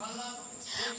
Allah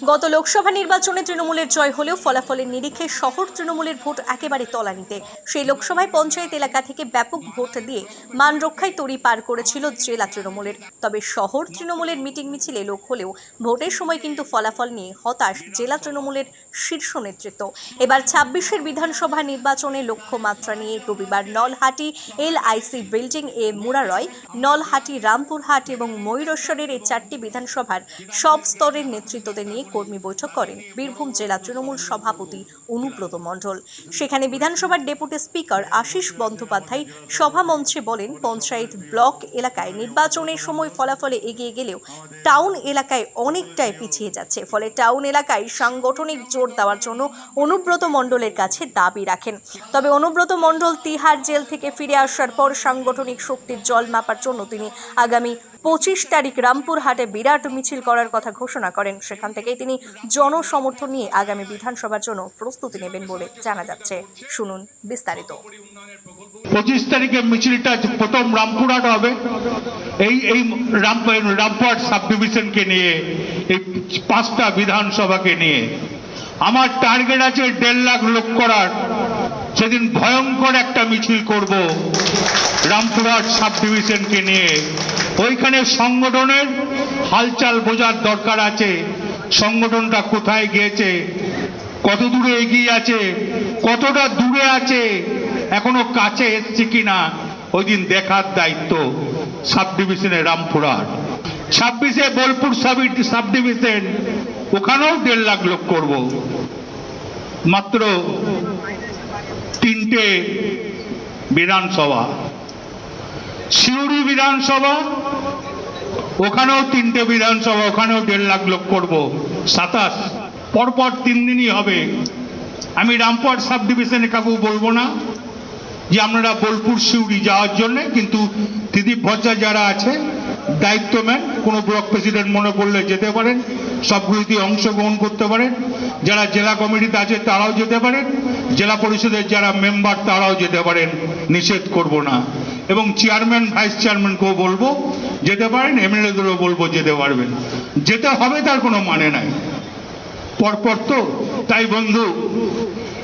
গত লোকসভা নির্বাচনে তৃণমূলের জয় হলেও ফলাফলের নিরিখে শহর তৃণমূলের ভোট একেবারে তলানিতে। সেই লোকসভায় পঞ্চায়েত এলাকা থেকে ব্যাপক ভোট দিয়ে মান রক্ষায় তড়ি পার করেছিল জেলা তৃণমূলের। তবে শহর তৃণমূলের মিটিং মিছিলে লোক হলেও ভোটের সময় কিন্তু ফলাফল নিয়ে হতাশ জেলা তৃণমূলের শীর্ষ নেতৃত্ব। এবার ছাব্বিশের বিধানসভা নির্বাচনে লক্ষ্যমাত্রা নিয়ে রবিবার নলহাটি এলআইসি বিল্ডিং এ মুরারয়, নলহাটি রামপুরহাট এবং ময়ূরেশ্বরের এই চারটি বিধানসভার সব স্তরের নেতৃত্বদের নিয়ে কর্মী বৈঠক করেন বীরভূম জেলা তৃণমূল সভাপতি অনুব্রত মণ্ডল। সেখানে বিধানসভার ডেপুটি স্পিকার আশিস বন্দ্যোপাধ্যায় সভামঞ্চে বলেন, পঞ্চায়েত ব্লক এলাকায় নির্বাচনের সময় ফলাফলে এগিয়ে গেলেও টাউন এলাকায় অনেকটাই পিছিয়ে যাচ্ছে। ফলে টাউন এলাকায় সাংগঠনিক জোর দেওয়ার জন্য অনুব্রত মণ্ডলের কাছে দাবি রাখেন। তবে অনুব্রত মণ্ডল তিহার জেল থেকে ফিরে আসার পর সাংগঠনিক শক্তির জল মাপার জন্য তিনি আগামী পঁচিশ তারিখ রামপুরহাটে বিরাট মিছিল করার কথা ঘোষণা করেন। সেখান থেকেই তিনি জনসমর্থন নিয়ে আগামী বিধানসভার জন্য প্রস্তুতি নেবেন বলে জানা যাচ্ছে। শুনুন বিস্তারিত। পঁচিশ তারিখে মিছিলটা প্রথম রামপুরহাট হবে। এই এই রাম, রামপুরহাট সাব ডিভিশনকে নিয়ে, এই পাঁচটা বিধানসভাকে নিয়ে। আমার টার্গেট আছে দেড় লাখ লোক করার। সেদিন ভয়ঙ্কর একটা মিছিল করব রামপুরহাট সাব ডিভিশনকে নিয়ে। ওইখানে সংগঠনের হালচাল বোঝার দরকার আছে। সংগঠনটা কোথায় গিয়েছে? কত দূরে এগিয়ে আছে? কতটা দূরে আছে? এখনও কাছে এসছে কিনা? ওই দিন দেখার দায়িত্ব সাব ডিভিশনে রামপুরার ছাব্বিশে বোলপুর সাব- ডিভিশন ওখানেও দেড় লাখ লোক করব। মাত্র তিনটে বিধানসভা। সিউড়ি বিধানসভা ওখানেও তিনটে বিধানসভা, ওখানেও দেড় লাখ লোক করব। সাতাশ। পরপর তিন দিনই হবে। আমি রামপুরহাট সাব ডিভিশনে কাকু বলব না যে আপনারা বোলপুর সিউড়ি যাওয়ার জন্য, কিন্তু দিলীপ ভজ্জা যারা আছে, দায়িত্ব দায়িত্বম্যান কোনো ব্লক প্রেসিডেন্ট মনে করলে যেতে পারেন। সবগুলিতে অংশগ্রহণ করতে পারেন। যারা জেলা কমিটিতে আছে, তারাও যেতে পারেন। জেলা পরিষদের যারা মেম্বার, তারাও যেতে পারেন, নিষেধ করব না। এবং চেয়ারম্যান, ভাইস চেয়ারম্যানকেও বলব, যেতে পারেন, এমএলএদেরও বলব, যেতে পারবেন। যেতে হবে, তার কোনো মানে নাই। পরপর তো, তাই বন্ধু,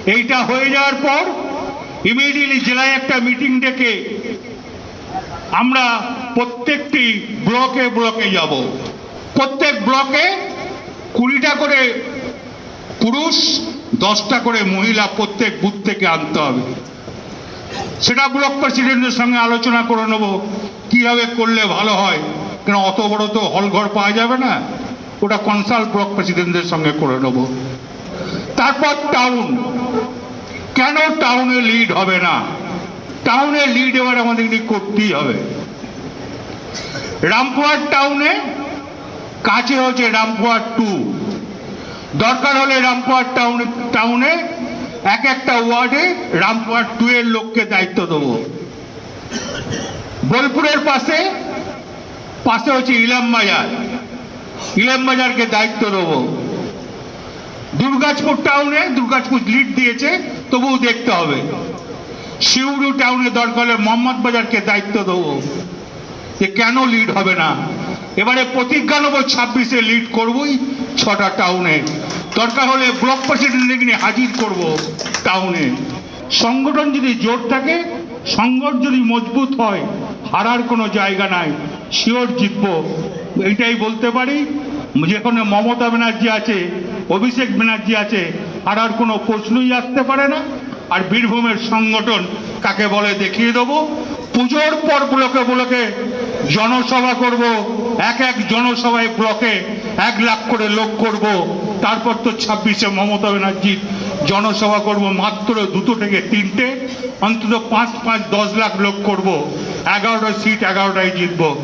এইটা হয়ে যাওয়ার পর ইমিডিয়েটলি জেলায় একটা মিটিং ডেকে আমরা প্রত্যেকটি ব্লকে ব্লকে যাব। প্রত্যেক ব্লকে কুড়িটা করে পুরুষ দশটা করে মহিলা প্রত্যেক বুথ থেকে আনতে হবে। সেটা ব্লক প্রেসিডেন্টের সঙ্গে আলোচনা করে নেব, কীভাবে করলে ভালো হয়। কেন অত বড় তো হল ঘর পাওয়া যাবে না? ওটা কনসাল্ট ব্লক প্রেসিডেন্টের সঙ্গে করে নেব। তারপর টাউন। কেন টাউনে লিড হবে না? টাউনে লিড এবার আমাদের করতেই হবে। রামপুরহাট টাউনে, কাছে হচ্ছে রামপুরহাট টু। দরকার হলে রামপুরহাট টাউনে টাউনে এক একটা ওয়ার্ডে রামপুরহাট টু এর লোককে দায়িত্ব দেবো। বোলপুরের পাশে পাশে হচ্ছে ইলাম বাজার। ইলাম বাজারকে দায়িত্ব দেবো। দুর্গাজপুর টাউনে দুর্গাজপুর লিড দিয়েছে, তবুও দেখতে হবে। শিউড়ি টাউনে দরকার হলে মোহাম্মদ বাজারকে দায়িত্ব দেবো। যে কেন লিড হবে না? এবারে প্রতিজ্ঞা নেব ছাব্বিশে লিড করবই, ছটা টাউনে দরকার হলে ব্লক প্রেসিডেন্ট নিয়ে হাজির করব টাউনে সংগঠন যদি জোর থাকে, সংগঠন যদি মজবুত হয়, হারার কোনো জায়গা নাই শিওর জিতবো। এইটাই বলতে পারি। যেখানে মমতা ব্যানার্জি আছে, অভিষেক ব্যানার্জি আছে, হারার কোনো প্রশ্নই আসতে পারে না। আর বীরভূমের সংগঠন কাকে বলে দেখিয়ে দেবো। পুজোর পর ব্লকে ব্লকে জনসভা করব। এক এক জনসভায় ব্লকে এক লাখ করে লোক করব। তারপর তো ছাব্বিশে মমতা ব্যানার্জির জনসভা করব, মাত্র দুটো থেকে তিনটে, অন্তত পাঁচ পাঁচ দশ লাখ লোক করব। এগারোটা সিট, এগারোটায় জিতবো।